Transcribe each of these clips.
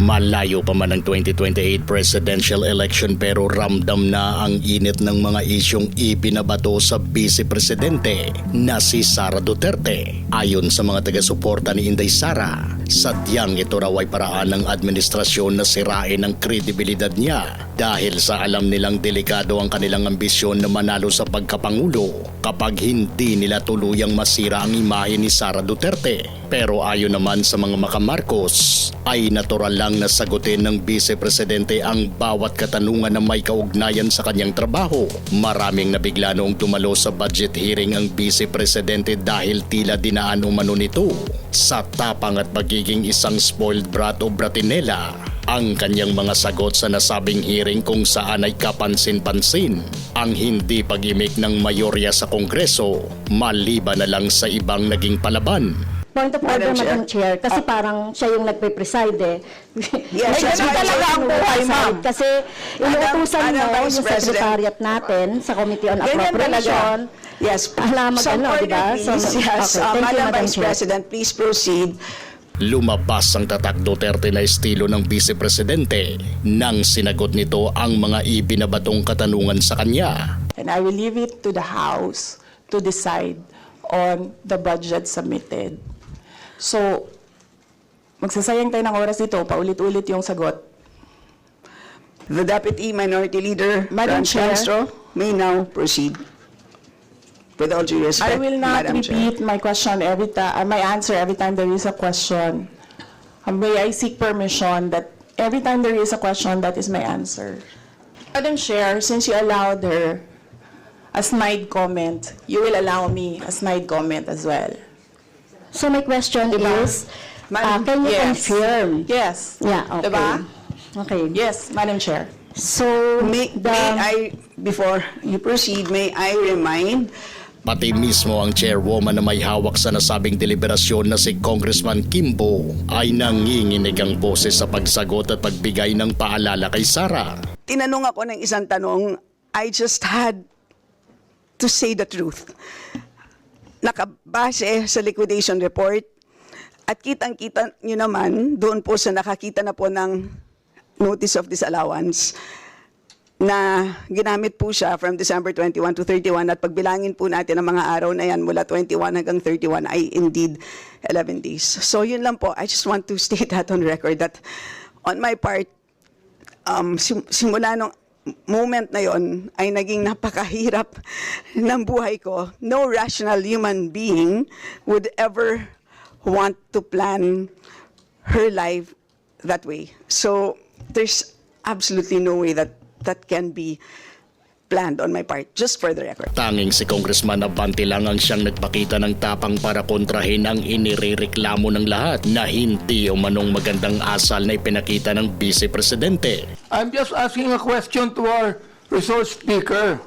Malayo pa man ang 2028 presidential election pero ramdam na ang init ng mga isyong ibinabato sa vice presidente na si Sara Duterte. Ayon sa mga taga-suporta ni Inday Sara, sadyang ito raw ay paraan ng administrasyon na sirain ang kredibilidad niya dahil sa alam nilang delikado ang kanilang ambisyon na manalo sa pagkapangulo kapag hindi nila tuluyang masira ang imahe ni Sara Duterte. Pero ayon naman sa mga makamarcos, ay natural lang na sagutin ng Vice Presidente ang bawat katanungan na may kaugnayan sa kanyang trabaho. Maraming nabigla noong tumalo sa budget hearing ang Vice Presidente dahil tila dinaan umano nito sa tapang at pagiging isang spoiled brat o bratinela ang kanyang mga sagot sa nasabing hearing kung saan ay kapansin-pansin ang hindi pag-imik ng mayorya sa Kongreso maliban na lang sa ibang naging palaban. Point of order, Madam Chair. Madam Chair. Kasi parang siya yung nagpe-preside eh. Yes, Ay, that's ganun why talaga ang buhay, ma'am. Kasi inuutusan Madam mo Vice yung President. secretariat natin sa Committee on Ganyan Appropriation. talaga. Yes. Alam mag- Some ano, order, diba? please. Some- yes. okay, Uh, thank you, Madam Madam Vice Chair. President, please proceed. Lumabas ang tatak Duterte na estilo ng Vice Presidente nang sinagot nito ang mga ibinabatong katanungan sa kanya. And I will leave it to the House to decide on the budget submitted. So, magsasayang tayo ng oras dito, paulit-ulit yung sagot. The Deputy Minority Leader, Madam Chair. Castro, may now proceed. With all due respect, I will not Madam Chair. repeat my question every time, my answer every time there is a question. Uh, May I seek permission that every time there is a question, that is my answer. Madam Chair, since you allowed her a snide comment, you will allow me a snide comment as well. So my question Diba? is, uh, Madam- can you Yes. confirm? Yes. Yeah, okay. Diba? Okay. Yes, Madam Chair. So, May, the, may I, before you proceed, may I remind Pati mismo ang chairwoman na may hawak sa nasabing deliberasyon na si Congressman Kimbo ay nanginginig ang boses sa pagsagot at pagbigay ng paalala kay Sara. tinanong ako ng isang tanong, I just had to say the truth. Nakabase sa liquidation report at kitang-kita nyo naman doon po sa nakakita na po ng notice of disallowance na ginamit po siya from December 21 to 31 at pagbilangin po natin ang mga araw na yan mula 21 hanggang 31 ay indeed 11 days. So yun lang po. I just want to state that on record that on my part, um, sim- simula nung moment na yon ay naging napakahirap ng buhay ko. No rational human being would ever want to plan her life that way. So there's absolutely no way that that can be planned on my part, just for the record. Tanging si Congressman Abante lang ang siyang nagpakita ng tapang para kontrahin ang inirereklamo ng lahat na hindi umanong magandang asal na ipinakita ng Vice Presidente. I'm just asking a question to our resource speaker,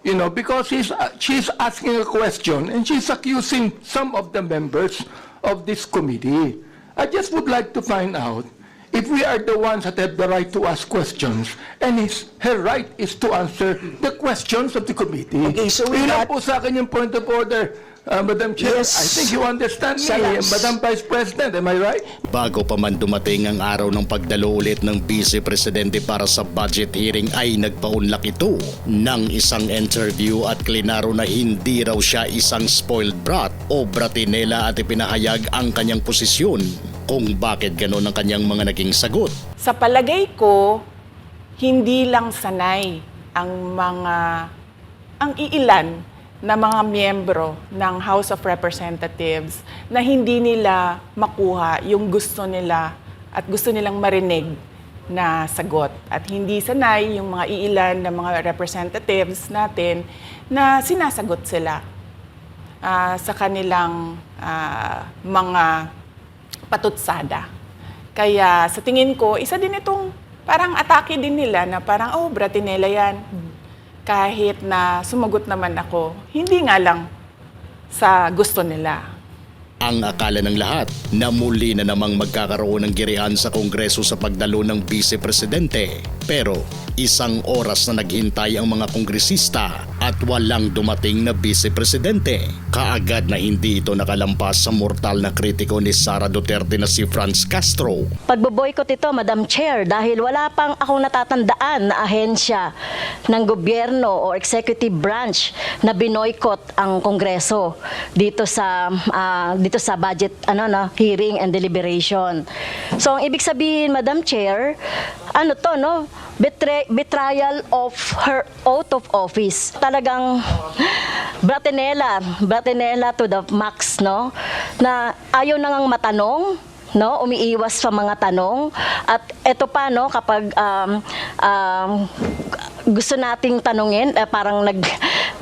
you know, because she's, uh, she's asking a question and she's accusing some of the members of this committee. I just would like to find out if we are the ones that have the right to ask questions and his, her right is to answer the questions of the committee. Okay, so with Yun lang that- po sa akin yung point of order, uh, Madam Chair. Yes. I think you understand me, Salas. Madam Vice President, am I right? Bago pa man dumating ang araw ng pagdalo ulit ng Vice Presidente para sa budget hearing ay nagpaunlak ito ng isang interview at klinaro na hindi raw siya isang spoiled brat o bratinela at ipinahayag ang kanyang posisyon kung bakit ganon ang kanyang mga naging sagot. Sa palagay ko, hindi lang sanay ang mga ang iilan na mga miyembro ng House of Representatives na hindi nila makuha yung gusto nila at gusto nilang marinig na sagot. At hindi sanay yung mga iilan na mga representatives natin na sinasagot sila ah, sa kanilang ah, mga patutsada. Kaya sa tingin ko, isa din itong parang atake din nila na parang, oh, bratinela yan. Kahit na sumagot naman ako, hindi nga lang sa gusto nila. Ang akala ng lahat na muli na namang magkakaroon ng girihan sa Kongreso sa pagdalo ng Vice Presidente. Pero isang oras na naghintay ang mga kongresista at walang dumating na Vice Presidente. Kaagad na hindi ito nakalampas sa mortal na kritiko ni Sara Duterte na si Franz Castro. pagboboykot ito, Madam Chair, dahil wala pang akong natatandaan na ahensya ng gobyerno o executive branch na binoykot ang Kongreso dito sa ah, dito sa budget ano no hearing and deliberation. So ang ibig sabihin, Madam Chair, ano to no? Betray, betrayal of her oath of office. Talagang bratinela, bratinela to the max, no? Na ayaw na ngang matanong, no umiiwas sa mga tanong at eto pa no kapag um, um, gusto nating tanungin eh, parang nag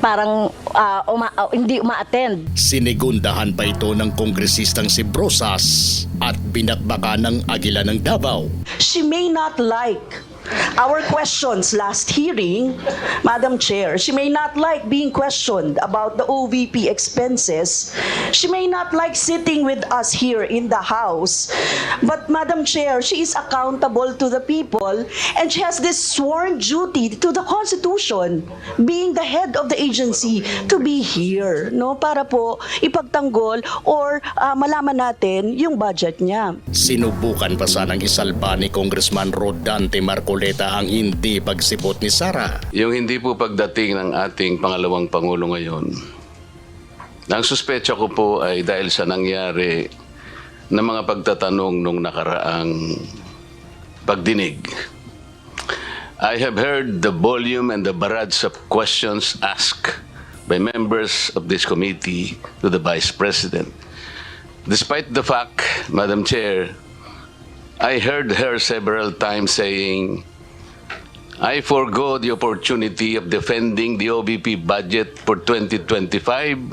parang ah, uma, ah, hindi uma-attend Sinigundahan pa ito ng kongresistang si Brosas at binakbaka ng Agila ng Davao. she may not like our questions last hearing, Madam Chair. She may not like being questioned about the OVP expenses. She may not like sitting with us here in the House. But Madam Chair, she is accountable to the people and she has this sworn duty to the Constitution, being the head of the agency, to be here, no? Para po ipagtanggol or ah, malaman natin yung budget niya. Sinubukan pa sanang isalba ni Congressman Rodante Marcoleta ang hindi pagsipot ni Sara. Yung hindi po pagdating ng ating pangalawang Pangulo ngayon, ang suspecha ko po ay dahil sa nangyari na mga pagtatanong nung nakaraang pagdinig. I have heard the volume and the barrage of questions asked by members of this committee to the Vice President. Despite the fact, Madam Chair, I heard her several times saying, I forego the opportunity of defending the OBP budget for 2025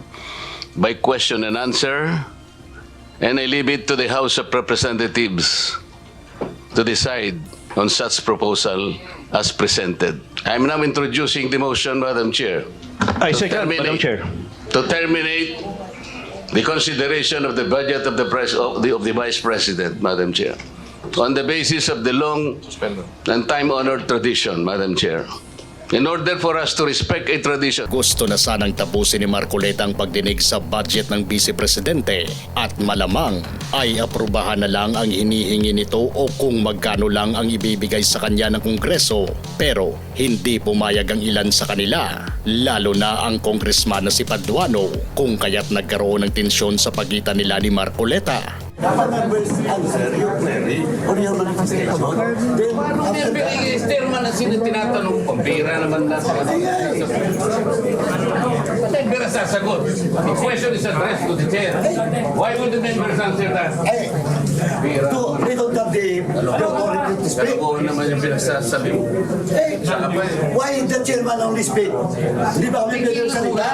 by question and answer, and I leave it to the House of Representatives to decide on such proposal as presented. I'm now introducing the motion, Madam Chair. I second, Madam Chair. To terminate the consideration of the budget of the, pres- of the, of the Vice President, Madam Chair, on the basis of the long and time-honored tradition, Madam Chair. In order for us to respect a tradition, Gusto na sanang tapusin ni Marcoleta ang pagdinig sa budget ng Vice Presidente at malamang ay aprubahan na lang ang hinihingi nito o kung magkano lang ang ibibigay sa kanya ng Kongreso. Pero hindi pumayag ang ilan sa kanila, lalo na ang kongresman na si Paduano kung kaya't nagkaroon ng tensyon sa pagitan nila ni Marcoleta. Dapat nag-will answer your query or your manifestation. Then, after that, Chairman na sino tinatanong? Ko, pera naman na sa Patay, pera sasagot. The question is addressed to the chair. Why would the members answer that? eh, to, we don't have the, the authority to speak. Kalokohan naman yung pinagsasabi mo. Eh, why the chairman only speak? Di ba kami pwede salita?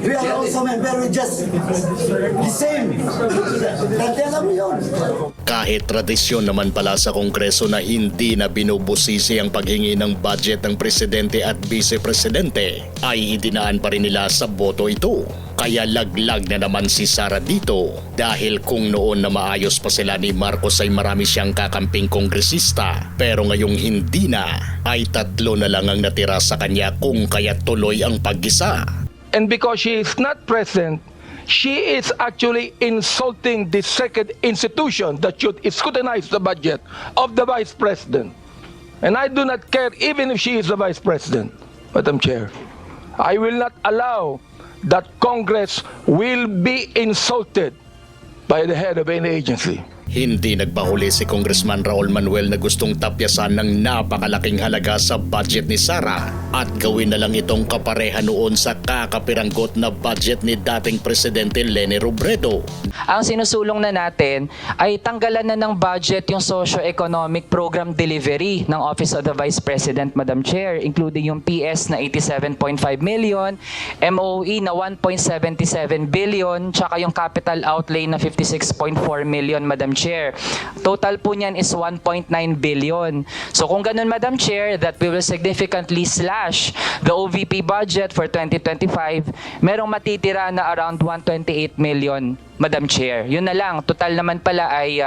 We are also member, we just the same. Dati alam mo yun. Kahit tradisyon naman pala sa Kongreso na hindi na binubusisi ang paghingi ng budget ng Presidente at Vice Presidente, ay idinaan pa rin nila sa boto ito. Kaya laglag na naman si Sara dito dahil kung noon na maayos pa sila ni Marcos ay marami siyang kakamping kongresista pero ngayong hindi na ay tatlo na lang ang natira sa kanya kung kaya tuloy ang paggisa. And because she is not present, she is actually insulting the second institution that should scrutinize the budget of the Vice President. And I do not care even if she is the Vice President, Madam Chair. I will not allow that Congress will be insulted by the head of any agency. Hindi nagpahuli si Congressman Raul Manuel na gustong tapyasan ng napakalaking halaga sa budget ni Sara at gawin na lang itong kapareha noon sa kakapiranggot na budget ni dating Presidente Leni Robredo. Ang sinusulong na natin ay tanggalan na ng budget yung socio-economic program delivery ng Office of the Vice President, Madam Chair, including yung PS na 87.5 million, MOE na 1.77 billion, tsaka yung capital outlay na 56.4 million, Madam Chair. Chair. Total po niyan is 1.9 billion. So kung ganun, Madam Chair, that we will significantly slash the OVP budget for 2025, merong matitira na around 128 million, Madam Chair. Yun na lang. Total naman pala ay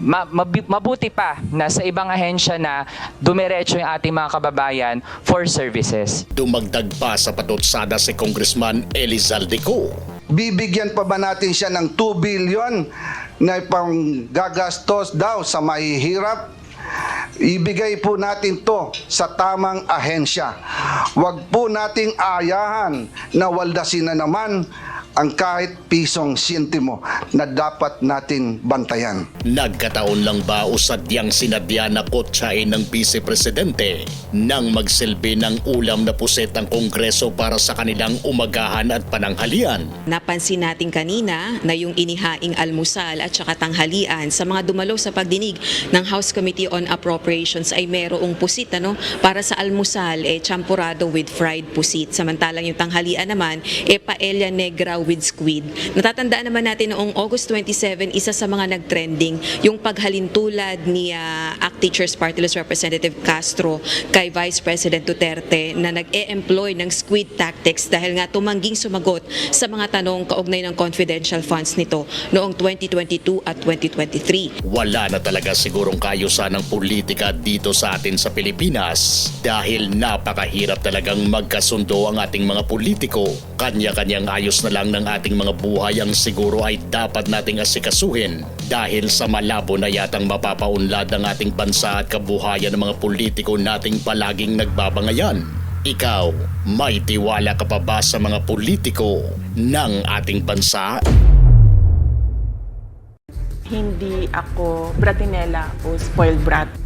mabi- mabuti pa na sa ibang ahensya na dumiretso yung ating mga kababayan for services. Dumagdag pa sa patutsada si Congressman Elizalde Co. bibigyan pa ba natin siya ng 2 billion na pang gagastos daw sa mahihirap? Ibigay po natin to sa tamang ahensya. Huwag po nating ayahan na waldasin na naman ang kahit pisong sintimo na dapat natin bantayan. Nagkataon lang ba o sadyang sinadya na kotsain ng Vice Presidente nang magsilbi ng ulam na puset ang Kongreso para sa kanilang umagahan at pananghalian? Napansin natin kanina na yung inihaing almusal at saka tanghalian sa mga dumalo sa pagdinig ng House Committee on Appropriations ay merong pusit ano para sa almusal eh champurado with fried pusit samantalang yung tanghalian naman eh paella negra with squid. Natatandaan naman natin noong August 27 isa sa mga nagtrending yung paghalintulad ni ah, ACT Teachers Party Representative Castro kay Vice President Duterte na nag-e-employ ng squid tactics dahil nga tumangging sumagot sa mga tanong kaugnay ng confidential funds nito noong 2022 at 2023. Wala na talaga sigurong kayusan ng politika dito sa atin sa Pilipinas dahil napakahirap talagang magkasundo ang ating mga politiko. Kanya-kanyang ayos na lang ng ating mga buhay ang siguro ay dapat nating asikasuhin dahil sa malabo na yatang mapapaunlad ang ating bansa at kabuhayan ng mga politiko nating palaging nagbabangayan. Ikaw, may tiwala ka pa ba sa mga politiko ng ating bansa? Hindi ako bratinela o spoiled brat.